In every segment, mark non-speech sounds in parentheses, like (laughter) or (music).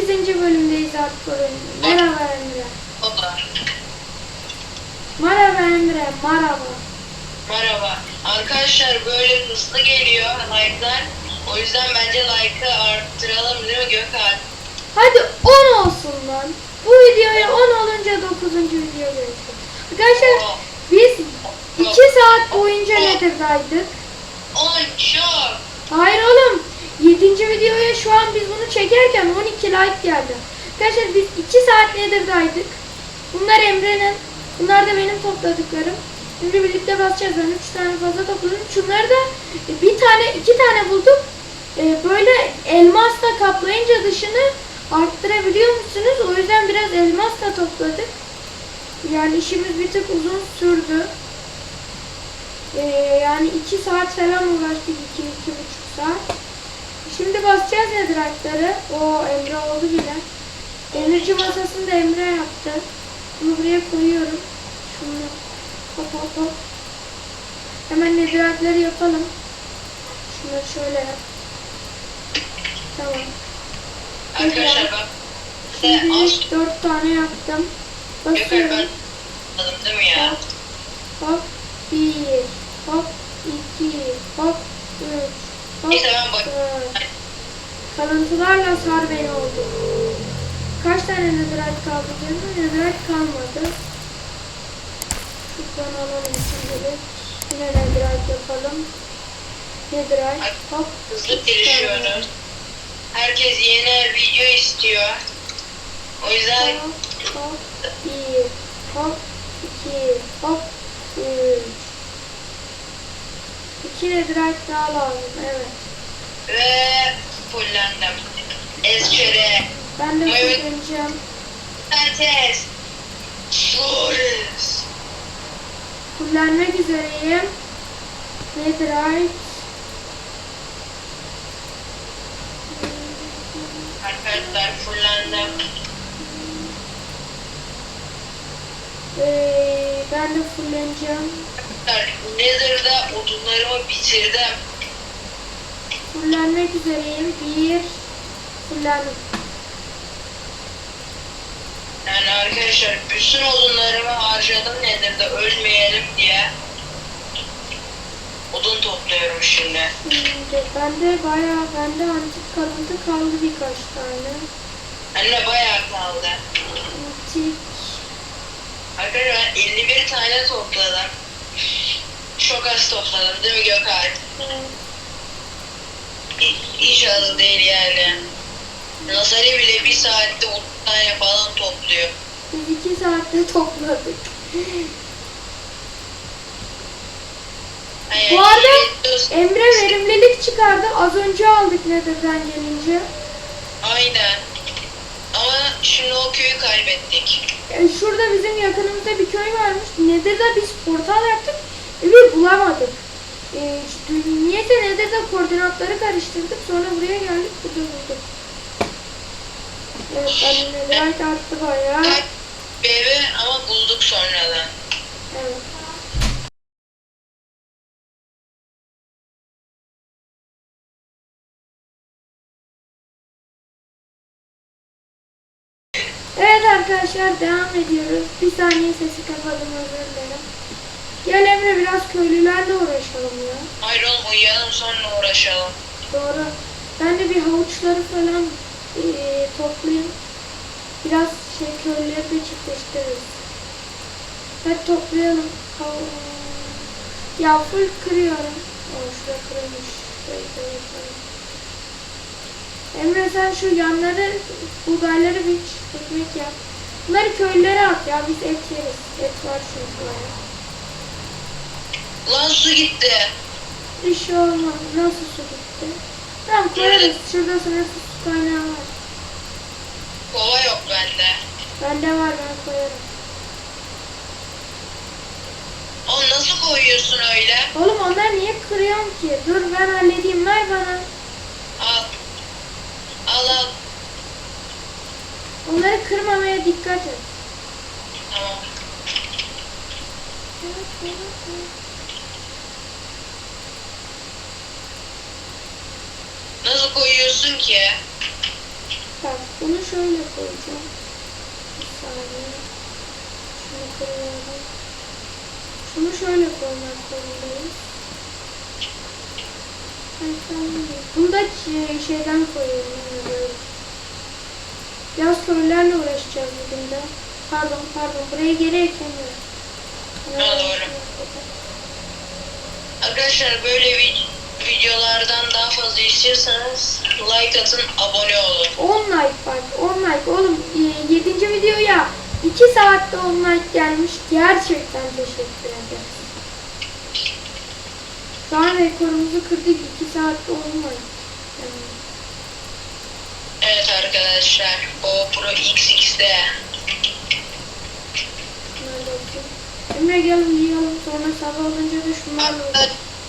8. bölümdeyiz artık. Merhaba Emre. Merhaba Emre. Merhaba. Merhaba. Arkadaşlar böyle hızlı geliyor like'lar. O yüzden bence like'ı arttıralım değil mi Gökhan? Hadi 10 olsun lan. Bu videoya 10 olunca 9. video gelecek. Arkadaşlar Oh, biz 2 saat boyunca Nether'daydık. 10 çok. Hayır oğlum. 7. videoya şu an biz bunu çekerken 12 like geldi. Arkadaşlar biz 2 saat Nether'daydık. Bunlar Emre'nin. Bunlar da benim topladıklarım. Şimdi birlikte basacağız. Ben 3 tane fazla topladım. Şunları da bir tane, iki tane bulduk. Ee, böyle elmasla kaplayınca dışını arttırabiliyor musunuz? O yüzden biraz elmas da topladık. Yani işimiz bir tık uzun sürdü. Ee, yani 2 saat falan uğraştık. 2-2,5 saat. Şimdi basacağız netherite'ları. O Emre oldu bile. Demirci masasını da Emre yaptı. Bunu buraya koyuyorum. Şunu hop hop hop. Hemen netherite'ları yapalım. Şunları şöyle yap. Tamam. Arkadaşlar bak. Şimdi 4 tane yaptım. Basıyorum. anladım değil mi ya? Hop, hop, bir, hop, iki, hop, üç, Neyse ben bak. dört. Kalıntılarla sar beni oldu. Kaç tane netherite kaldı diyorum. Netherite kalmadı. Şuradan alalım şimdilik. Yine netherite yapalım. Netherite, hop, Hızlı gelişiyoruz. Herkes yeni video istiyor. O yüzden Hop, hop, bir, hop, iki, hop, üç. İki netherite daha lazım, evet. ve fullendim. Ezçere. Ben de Evet. kullanacağım. Pentes. Flores. Kullanmak üzereyim. Netherite. Arkadaşlar fullendim. Ee, ben de fulleneceğim. Arkadaşlar Nether'da odunlarımı bitirdim. Fullenmek üzereyim. Bir. Fullendim. Yani arkadaşlar bütün odunlarımı harcadım Nether'da ölmeyelim diye. Odun topluyorum şimdi. Şimdi bende bayağı bende antik kalıntı kaldı birkaç tane. Anne bayağı kaldı. Antik. Arkadaşlar ben 51 tane topladım. Çok az topladım değil mi Gökhan? Az değil yani. Nazari bile bir saatte 30 tane falan topluyor. Biz iki saatte topladık. Bu arada Emre verimlilik çıkardı. Az önce aldık Nether'dan gelince. Aynen. Ama şimdi o köyü kaybettik. E, şurada bizim yakınımızda bir köy varmış. Nether'da biz portal yaptık ve bulamadık. E, işte niyeyse Nether'da koordinatları karıştırdık. Sonra buraya geldik burada bulduk. Evet ben Netherite arttı bayağı. Evi ama bulduk sonradan. Evet. Evet arkadaşlar devam ediyoruz. Bir saniye sesi kapadım özür dilerim. Gel Emre biraz köylülerle uğraşalım ya. Hayır oğlum uyuyalım sonra uğraşalım. Doğru. Ben de bir havuçları falan eee, toplayayım. Biraz şey köylüleri de çiftleştiririz. Hadi toplayalım. Hav- Ya full kırıyorum. O şurada kırılmış. Emre sen şu yanları, buğdayları bir ekmek yap. Bunları köylülere at ya biz et yeriz. Et var çünkü bayağı. Lan su gitti. Bir şey olmaz. Nasıl su gitti? Tamam koyarız. Şurada sınırsız su kaynağı var. Kova yok bende. Bende var ben koyarım. Oğlum nasıl koyuyorsun öyle? Oğlum onlar niye kırıyorsun ki? Dur ben halledeyim ver bana. Al. Al al. Onları kırmamaya dikkat et. Tamam. Nasıl koyuyorsun ki? Süper. Bunu şöyle koyacağım. Bir saniye. Şunu kırıyorum. Şunu şöyle koymak zorundayız. Ay, tamam. Bunu da ç- şeyden koyuyorum. Biraz köylülerle uğraşacağız bugün de. Pardon pardon. Burayı geri ekemiyorum. Doğru. Arkadaşlar böyle vid- videolardan daha fazla istiyorsanız like atın, abone olun. 10 like bak 10 like oğlum 7. videoya 2 saatte 10 like gelmiş gerçekten teşekkür ederim. Şu an rekorumuzu kırdık 2 saatte 10 like. Yani, Evet arkadaşlar, GoPro XX'de. şunlarla bakayım. Emre gel uyuyalım sonra sabah olunca da şunlarla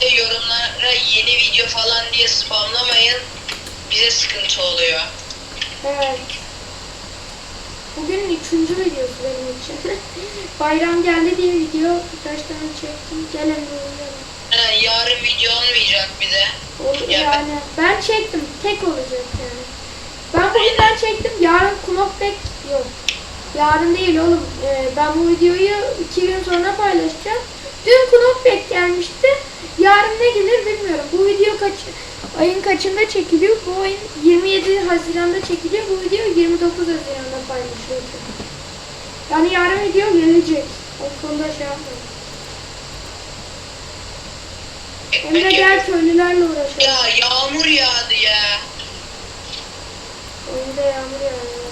Hatta yorumlara yeni video falan diye spamlamayın. Bize sıkıntı oluyor. Evet. Bugün üçüncü videosu benim için. (laughs) Bayram geldi diye video birkaç tane çektim. Gel Emre uyuyalım. Ha, yarın video olmayacak bir de. Ol- Ya yani ben çektim. Tek olacak yani. Ben bugünden çektim. Yarın Knopback yok. Yarın değil oğlum. Ee, ben bu videoyu iki gün sonra paylaşacağım. Dün Knopback gelmişti. Yarın ne gelir bilmiyorum. Bu video kaç ayın kaçında çekiliyor? Bu ayın 27 Haziran'da çekiliyor. Bu video 29 Haziran'da paylaşılıyor. Yani yarın video gelecek. O konuda şey yapmayın. Emre gel köylülerle uğraşalım. Ya yağmur yağdı ya. Oyunda yağmur yağıyor.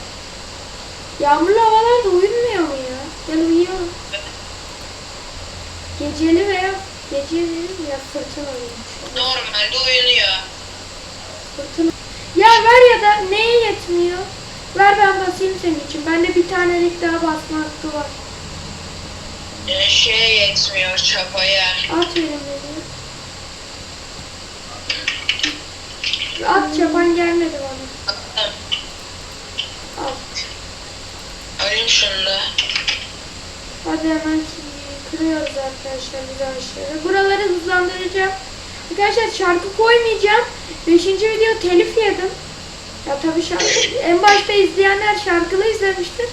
Yağmurlu havalarda uyumuyor mu ya? Gel uyuyalım. Geceli veya geceli ya fırtına uyumuş. Normalde uyunuyor. Fırtına. Ya ver ya da neye yetmiyor? Ver ben basayım senin için. Bende bir tanelik daha basma hakkı var. Yani şeye yetmiyor çapaya. At verin beni. At çapan gelmedi bana. Al. Alayım şunu da. Hadi hemen kırıyoruz arkadaşlar biz ağaçları. Buraları hızlandıracağım. Arkadaşlar şarkı koymayacağım. Beşinci video telif yedim. Ya tabii şarkı, en başta izleyenler şarkılı izlemiştir.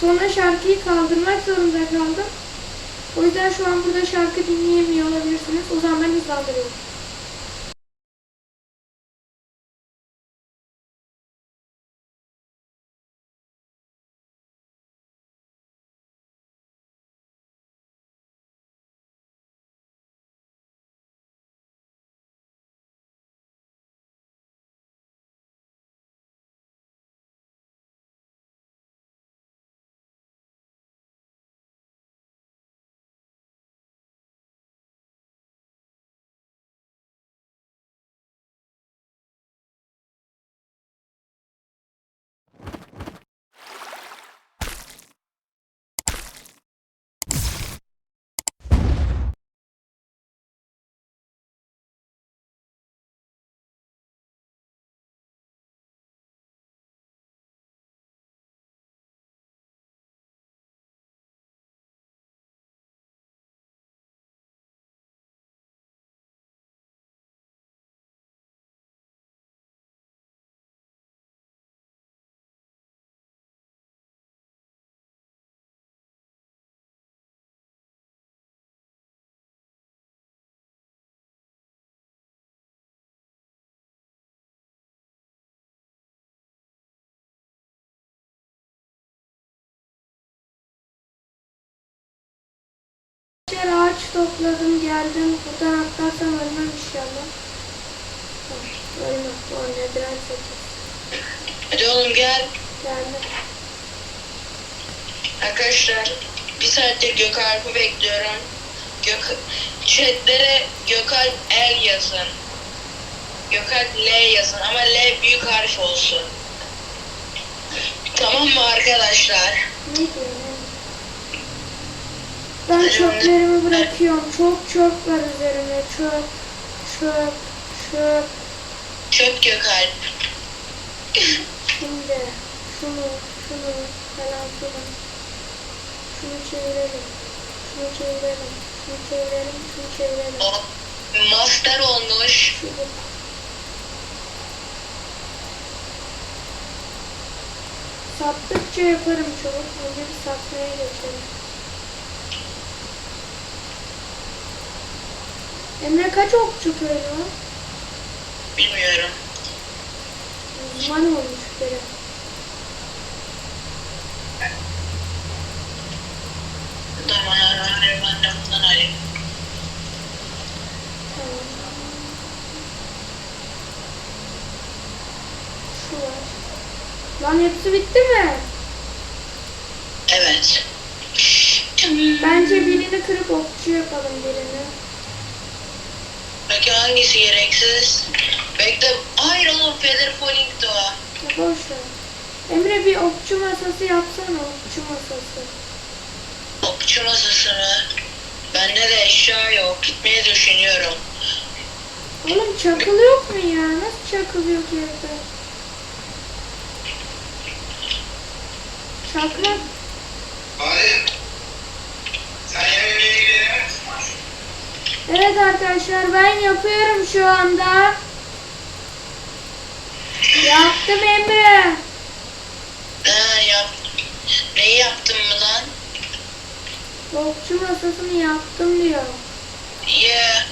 Sonra şarkıyı kaldırmak zorunda kaldım. O yüzden şu an burada şarkı dinleyemiyor olabilirsiniz. O zaman ben hızlandırıyorum. Arkadaşlar ağaç topladım geldim. Buradan atlarsam ölmem inşallah. Ölmem. O nediren sekiz. Hadi oğlum gel. Geldim. Arkadaşlar bir saattir Gökalp'ı bekliyorum. Gök chatlere Gökalp L yazın. Gökalp L yazın ama L büyük harf olsun. Tamam mı arkadaşlar? Ne diyor ne? Ben çöplerimi bırakıyorum. Çok çöp var üzerime. Çöp, çöp, çöp. Çöp Gökalp. Şimdi şunu, şunu falan filan. Şunu çevirelim. Şunu çevirelim. Şunu çevirelim. Şunu çevirelim. O master olmuş. Çubuk. Sattıkça yaparım çabuk. Önce bir satmaya geçelim. Emre kaç okçu köylü var? Bilmiyorum. Uzman olmuş biri. Tamam. Tamam. Lan hepsi bitti mi? Evet. Bence birini kırıp okçu yapalım birini. Peki hangisi gereksiz? Bekle. Hayır oğlum Feather Falling. Ya boş ver. Emre bir okçu masası yapsana okçu masası. Okçu masası mı? Bende de eşya yok. Gitmeyi düşünüyorum. Oğlum çakıl yok mu ya? Nasıl çakıl yok evde? Çakmak. Hayır. Sen yemeğe. Evet arkadaşlar ben yapıyorum şu anda. Yaptım Emre. Ha yap. Neyi yaptın mı lan? Okçu masasını yaptım diyor. Yeah.